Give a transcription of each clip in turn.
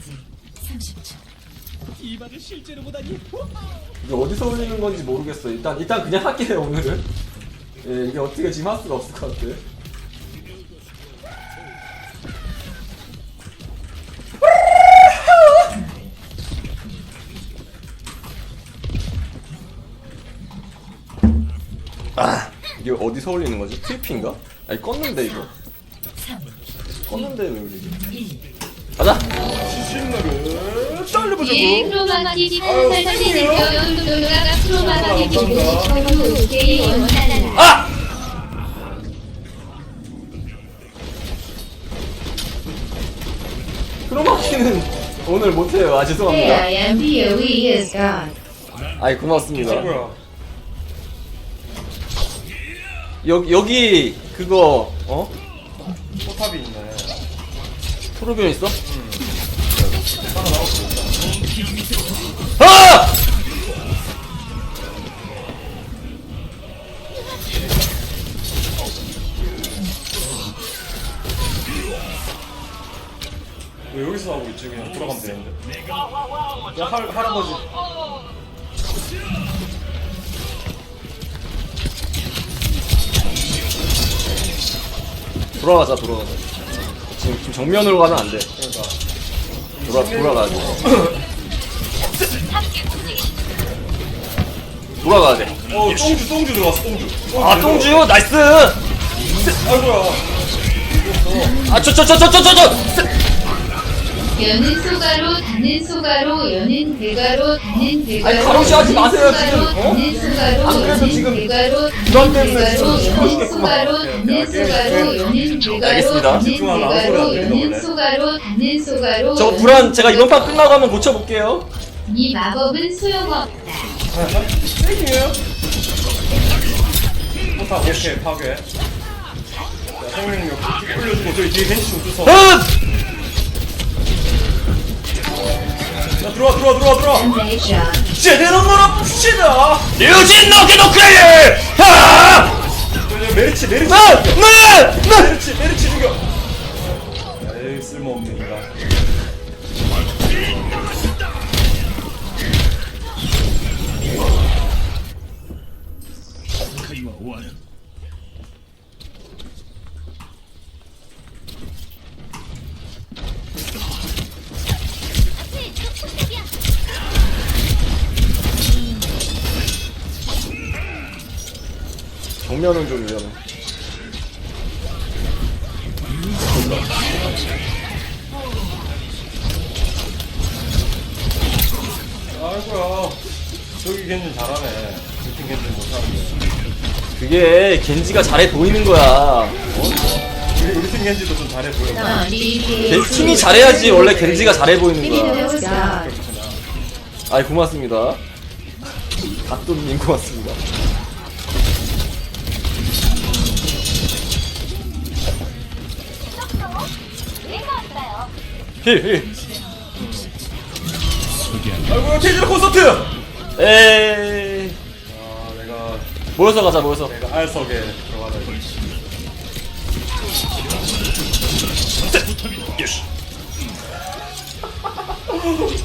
공격까지 30초. 이발을 실제로 보다니 이게 어디서 올리는 건지 모르겠어. 일단 일단 그냥 할게요 오늘은. 예, 이게 어떻게 지금 할 수가 없을 것 같아. 아, 이게 어디서 올리는 거지? 트리핑가? 아니 껐는데 이거. 3, 껐는데 왜 올리지? 1. 가자. 신나게 달려보자고 예, 아! 크로마키는 오늘 못해요. 아 죄송합니다. 아이 고맙습니다. 여기 여기 그거 어? 포탑이 있네 토르비온 있어? 아! 왜 여기서 하고 있지 그냥 돌아가면 되는데 야 할, 할아버지 돌아가자 돌아가자. 지금, 지금 정면으로 가면 안 돼. 그러니까 돌아 돌아가야 돌아가야 돼. 어 똥주 똥주 들어왔어 똥주 아 똥주 나이스. 아이고야 아저 저저저저 저저. 여는 소가로 다는 소가로 여는 대가로 다는 대가로 아니, 가로시 하지 여는 마세요, 소가로, 지금. 어? 소가로 안 그래도 여는 지금 대가로 이런 때문에 대가로 지금 여는. 소가로 다는 소가로 여는 대가로 알겠습니다. 다는 집중하면 아무 소리 안 대가로 들리는 여는 거네. 소가로 소가로 저 불안 제가 이번 판 끝나고 한번 고쳐볼게요. 이 마법은 소용없다 포탑 오케이 파괴 자 생명력 올려주고 저기 뒤에 벤치 좀 주소 흠! 자 들어와 들어와 들어와 들어와 제대로 놀아봅시다 유진 너기도 그래! 하! 나! 나! 메리치 메리치 정면은 좀 위험해. 아이고야 저기 겐지 잘하네 저팀 겐지 못하는데 그게 겐지가 잘해 보이는 거야. 우리 우리 팀 겐지도 좀 잘해 보여 겐- 팀이 잘해야지 원래 겐지가 잘해 보이는 거야. 아이 고맙습니다. 갓돈님 고맙습니다. 힐 힐. 아이고 케이지 콘서트 에이. 아 내가 모여서 가자 모여서. 내가 알석에 들어가다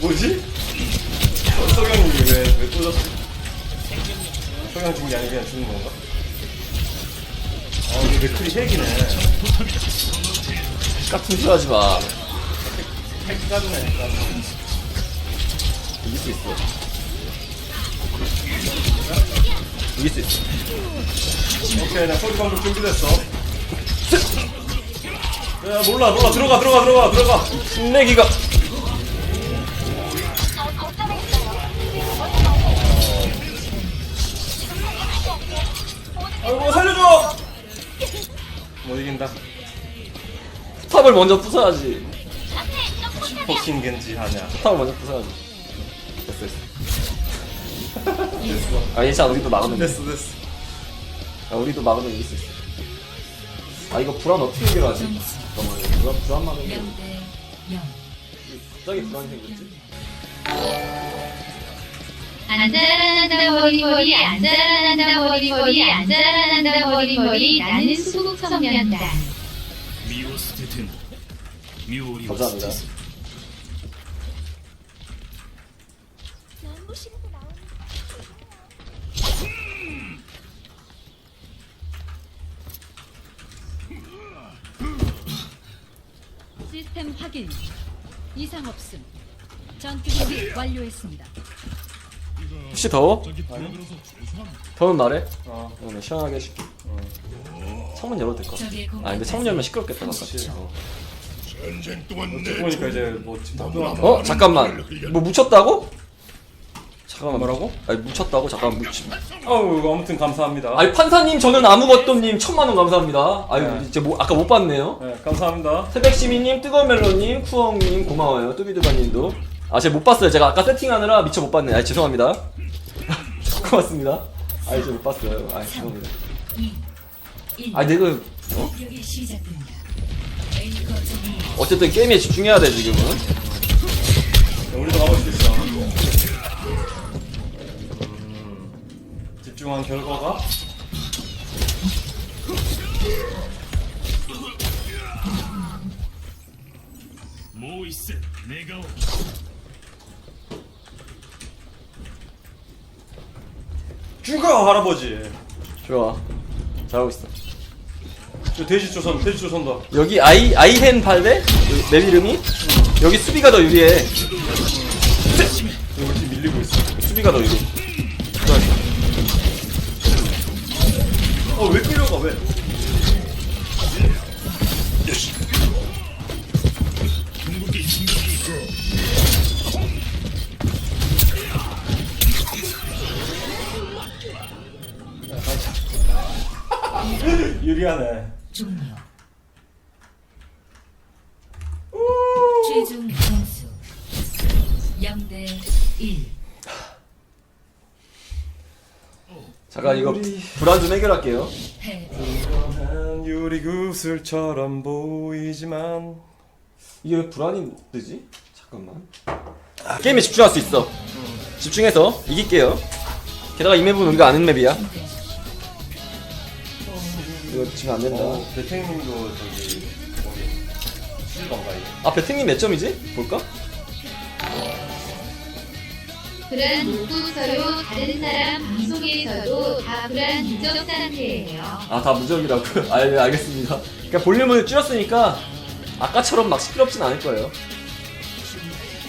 뭐지? 석영이 왜왜 죽은 게 아니고 그냥 죽는 건가? 아 근데 맥클이 핵이네 같은 소리 하지 마. 핵 까지네 핵 까지네 이길 수 있어. 이길 수 있어. 오케이 나 소리 방금 준비됐어 야 몰라 몰라 들어가 들어가 들어가 들어가 힘내기가. 아이고 살려줘 못 이긴다 탑을 먼저 부숴야지. 포킹 겐지 하냐 탑을 먼저 부숴야지. 됐어 됐어. 됐어 아 괜찮아 우리도 막으면 돼. 됐어 됐어 야, 우리도 막으면 이길 수 있어. 아 이거 불안 어떻게 해결하지? 잠깐만 불안 불안 막으면 0대 0. 갑자기 불안이 생겼지? 안 자라난다 머리머리 안 자라난다 머리머리 안 자라난다 머리머리 나는 수국 청년단 身を捨てても妙理を捨 감사합니다. てず 시스템 확인. 이상 없음. 전투 준비 완료했습니다. 혹시 더워? 더운 날에? 어. 어, 네, 시원하게 해줄게 창문 열어도 될 것 같아 적의 공격 아 근데 창문 열면 시끄럽겠다 바깥이 어. 보니까 이제 뭐 지금 어? 잠깐만 뭐 묻혔다고? 잠깐만 뭐라고? 아니 묻혔다고? 잠깐만 묻히 아우 아무튼 감사합니다. 아니 판사님 저는 아무것도님 천만 원 감사합니다 아유 네. 이제 뭐 아까 못 봤네요 네, 감사합니다. 새백시민님 뜨거운 멜로님 쿠엉님 고마워요 뚜비두바님도 아 제가 못 봤어요 제가 아까 세팅하느라 미처 못 봤네 아 죄송합니다 고맙습니다 아 이제 못 봤어요 아 죄송합니다 2, 1. 아 내가 어? 어쨌든 게임에 집중해야 돼 지금은 야, 우리도 수 있어. 집중한 결과가? 죽어 할아버지. 좋아. 잘하고 있어. 저 돼지 조선 돼지 조선다. 여기 아이 아이헨 발레 내 이름이? 여기 수비가 더 유리해. 우리 팀 밀리고 있어. 수비가 더 유리 유리하네. 종료. 최종 점수 0대 1. 잠깐 이거 불안 좀 해결할게요 패. 한 유리 구슬처럼 보이지만 이게 왜 불안이 뜨지? 잠깐만 게임에 집중할 수 있어 집중해서 이길게요 게다가 이 맵은 우리가 아는 맵이야 이거 지금 안 된다 어, 배탱님도 저기 뭐지 실건가 이거. 아 배팅님 몇 점이지? 볼까? 불안 문구서로 다른 사람 방송에서도 다 불안 누적 상태예요. 아 다 무적이라고요? 아 네, 알겠습니다 그러니까 볼륨을 줄였으니까 아까처럼 막 시끄럽진 않을 거예요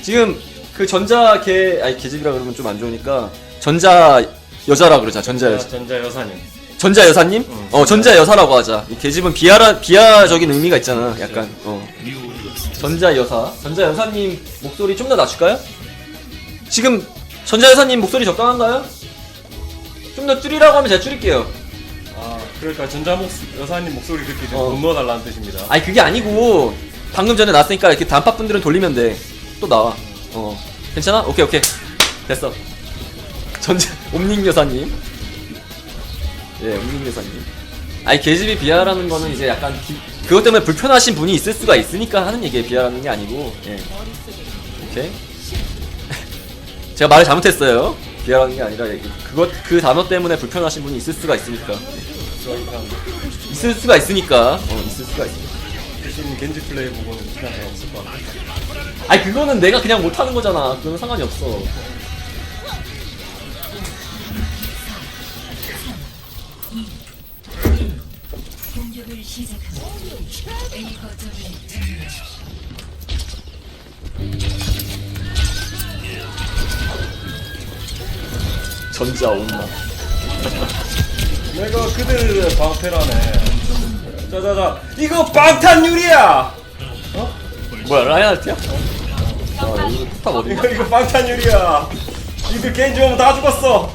지금 그 전자 개 아니 개집이라 그러면 좀 안 좋으니까 전자 여자라 그러자 전자 여자 전자 여사님. 전자 여사님? 어 전자 여사라고 하자. 이 계집은 비하라 비하적인 의미가 있잖아 약간. 어. 전자 여사. 전자 여사님 목소리 좀 더 낮출까요? 지금 전자 여사님 목소리 적당한가요? 좀 더 줄이라고 하면 제가 줄일게요. 아 그러니까 전자 목 여사님 목소리 듣기 좀 어. 돈 넣어달라는 뜻입니다. 아니 그게 아니고 방금 전에 났으니까 이렇게 단팥 분들은 돌리면 돼 또 나와. 어. 괜찮아? 오케이 오케이. 됐어. 전자 옴닝 여사님 예 옴닝 여사님. 아니 계집이 비하라는 거는 이제 약간 기- 그것 때문에 불편하신 분이 있을 수가 있으니까 하는 얘기에 비하라는 게 아니고. 예. 오케이. 제가 말을 잘못했어요. 비하라는 게 아니라 그것 그 단어 때문에 불편하신 분이 있을 수가 있으니까. 있을 수가 있으니까. 어 있을 수가 있으니까. 대신 겐지 플레이 보고는 시간 잘 없을 것 같아. 아니 그거는 내가 그냥 못하는 거잖아. 그건 상관이 없어. 공격을 시작합니다. A 거점을 점령하십시오. 전자 온나. 내가 그들의 방패라네. 자자자 이거 방탄유리야. 뭐야 라이언트야? 아 이거 폭탄 어디? 이거 이거 방탄유리야. 이들 겐지 오면 다 죽었어.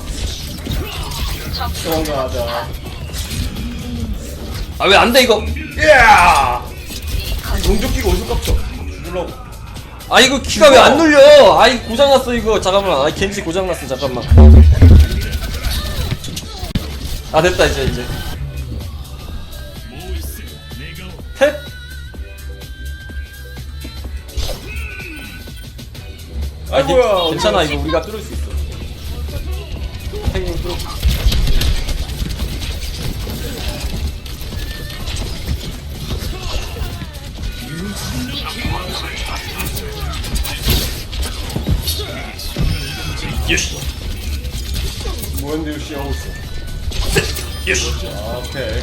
도망가자. 아 왜 안 돼 이거? 야! 이 용접기가 어디서 깝쳐? 죽으려고. 아 이거 키가 왜 안 눌려? 아이 고장났어 이거 잠깐만. 아 겐지 고장났어 잠깐만. 아 됐다 이제 이제. 탭. 아 아이고야, 괜- 괜찮아 이거 우리가 뚫을 수 있어. 뭐했는데 유씨 하고 있어. 아, 오케이.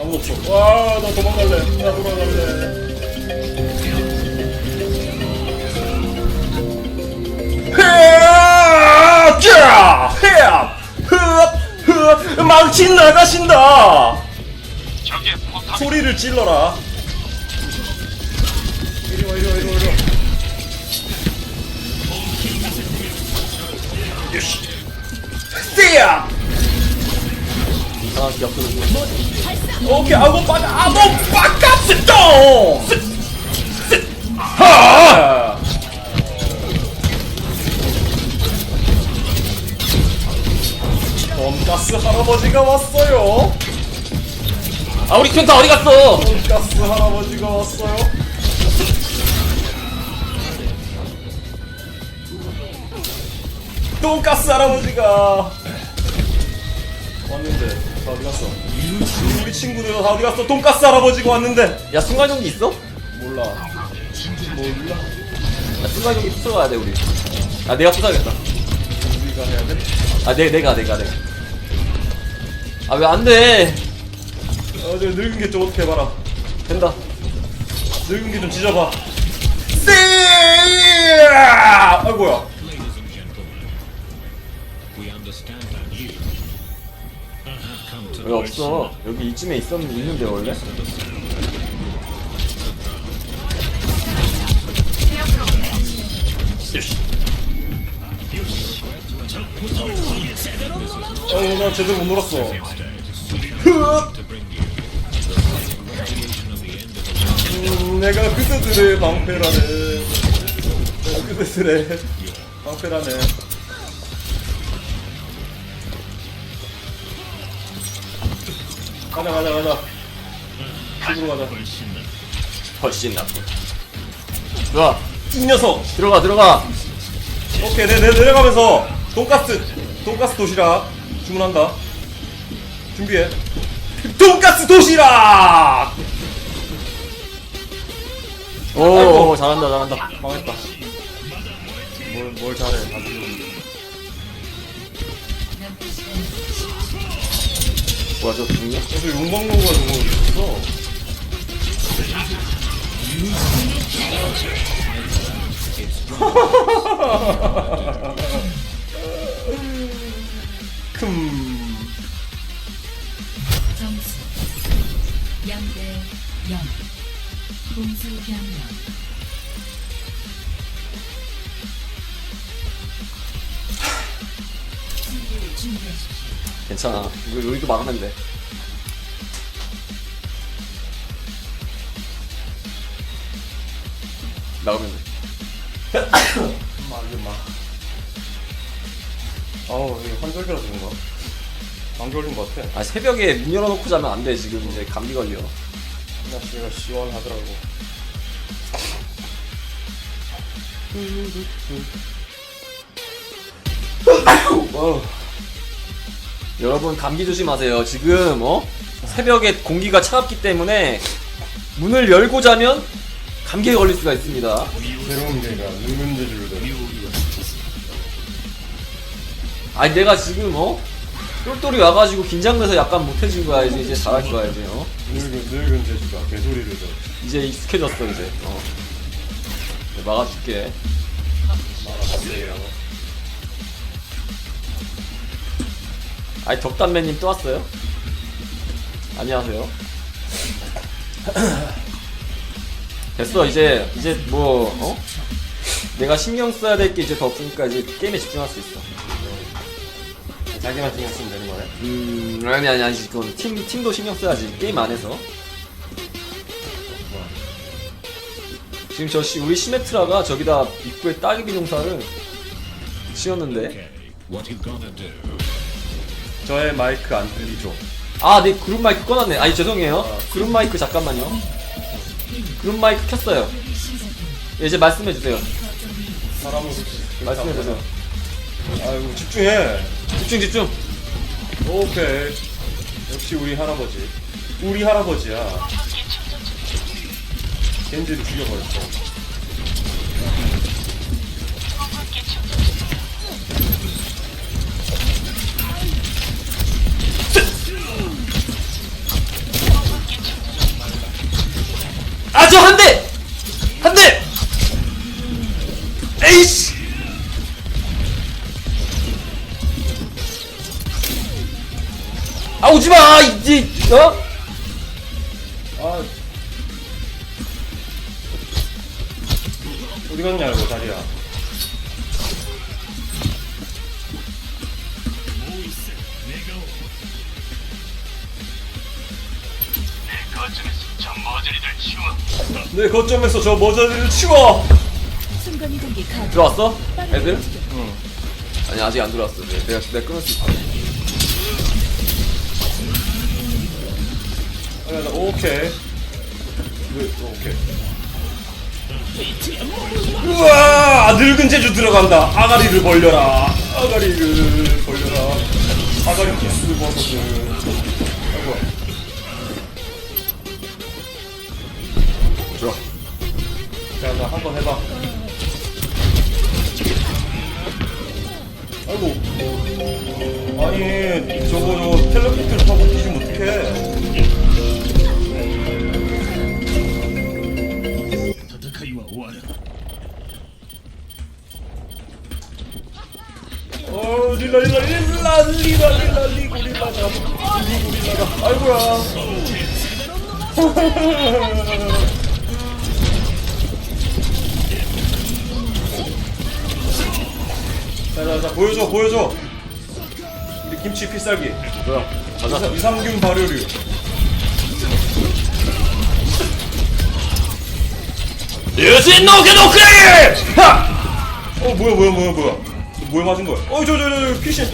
아무도 없어. 와, 나 도망갈래. 나 돌아갈래. 헤아! 자! 헤아! 흐압! 흐압! 망치 나가신다! 소리를 찔러라. 이리 와, 이리 와, 이리 와, 이리 와. 요시. 띠야! 아 기억도 오케이, 아고 빠가, 아고 빠가, 스톤! 하! 돈가스 할아버지가 왔어요. 아 우리 큐타 어디 갔어 돈가스 할아버지가 왔어요. 돈가스 할아버지가 왔는데 다 어디 갔어? 우리 친구들 다 어디 갔어? 돈가스 할아버지가 왔는데 야 순간용기 있어? 몰라. 몰라. 야 순간용기 부숴가야 돼 우리 아 내가 부숴야겠다 우리가 해야 돼? 아 내, 내가 내가 내가 아 왜 안 돼 어, 저 늙은 게 좀 어떻게 해봐라. 된다 늙은 게좀 찢어봐. 쎄! 아이고야. 왜 없어 여기 이쯤에 있었, 있는데 원래? 어, 나 제대로 못 놀았어. 흐! 음, 내가 그대들의 방패라네. 내가 그대들의 방패라네. 가자, 가자, 가자. 집으로 가자. 훨씬 나쁘 좋아 이 녀석! 들어가 들어가 오케이, 내, 내, 내려가면서 돈가스, 돈가스 도시락 주문한다. 준비해. 돈가스 도시락! 오. 오 잘한다 잘한다 망했다. 뭘, 뭘 잘해. 아주. 뭐야 저 중이야? 그래서 용광로가 저거 있어. 큼. 공수 준비하십시오 괜찮아 이거 여기도 막으면 돼 막으면 돼 맞아, 막. 아우, 이게 환절기라 그런가? 감기 걸린 것 같아. 아 새벽에 문 열어놓고 자면 안 돼 지금 이제 감기 걸려 날씨가 시원하더라고. 어, 여러분 감기 조심하세요. 지금 어? 새벽에 공기가 차갑기 때문에 문을 열고 자면 감기에 걸릴 수가 있습니다. 새로운 개가 재주를 아니 내가 지금 어? 똘똘이 와가지고 긴장돼서 약간 못해진 거야. 이제 이제 잘할 거야 이제 어 늙은, 늙은 재주가 개소리를 져. 이제 익숙해졌어 이제 어 네, 막아줄게 아니 덕담매님 또 왔어요? 안녕하세요. 됐어 이제 이제 뭐 어? 내가 신경 써야 될 게 이제 더 없으니까 이제 게임에 집중할 수 있어. 자기만 신경 쓰면 되는 거네. 음 아니 아니 아니 그건 팀 팀도 신경 써야지 게임 안에서. 지금 저 시, 우리 시메트라가 저기다 입구에 따기비 농사를 씌웠는데 저의 마이크 안 들리죠? 아, 네 그룹 마이크 꺼놨네. 아니 죄송해요. 그룹 마이크 잠깐만요. 그룹 마이크 켰어요. 예, 이제 말씀해 주세요. 사람은 말씀해 주세요. 아이고 집중해. 집중 집중. 오케이. 역시 우리 할아버지. 우리 할아버지야. 겐지를 죽여버렸어. 어? 아 어디 갔냐 이거 다리야 내 거점에서 저 머저리를 치워 순간 이동기 가동. 들어왔어? 애들? 응. 아니 아직 안 들어왔어 네, 내가 내가 끊을 수 있어 나 오케이. 왜, 오케이. 우와 늙은 제주 들어간다. 아가리를 벌려라. 아가리를 벌려라. 아가리 키스 버섯을 아이고 좋아 자나 한 번 해봐. 아이고. 아니 저거 저 텔레포트를 타고 뒤지면 어떡해 어 릴라 릴라 릴라 릴라 릴라 리고 릴라가 리고 릴라가 아이고야 자자자 보여줘 보여줘. 우리 김치 필살기. 뭐야? 가자. 이삼- 이삼균 발효류. 유진 노게노크레 하! 어 뭐야 뭐야 뭐야 뭐야 뭐에 맞은 거야 어 저 저저 피신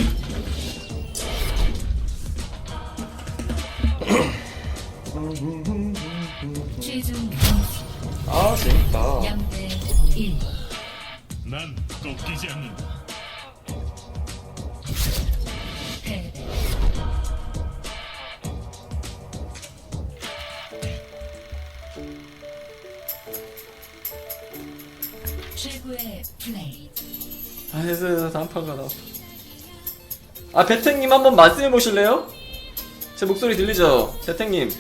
최종 점수 아 재밌다 0대 1. 난 꺾이지 않는다. 판 가다 아 배탱님 한번 말씀해 보실래요? 제 목소리 들리죠? 배탱님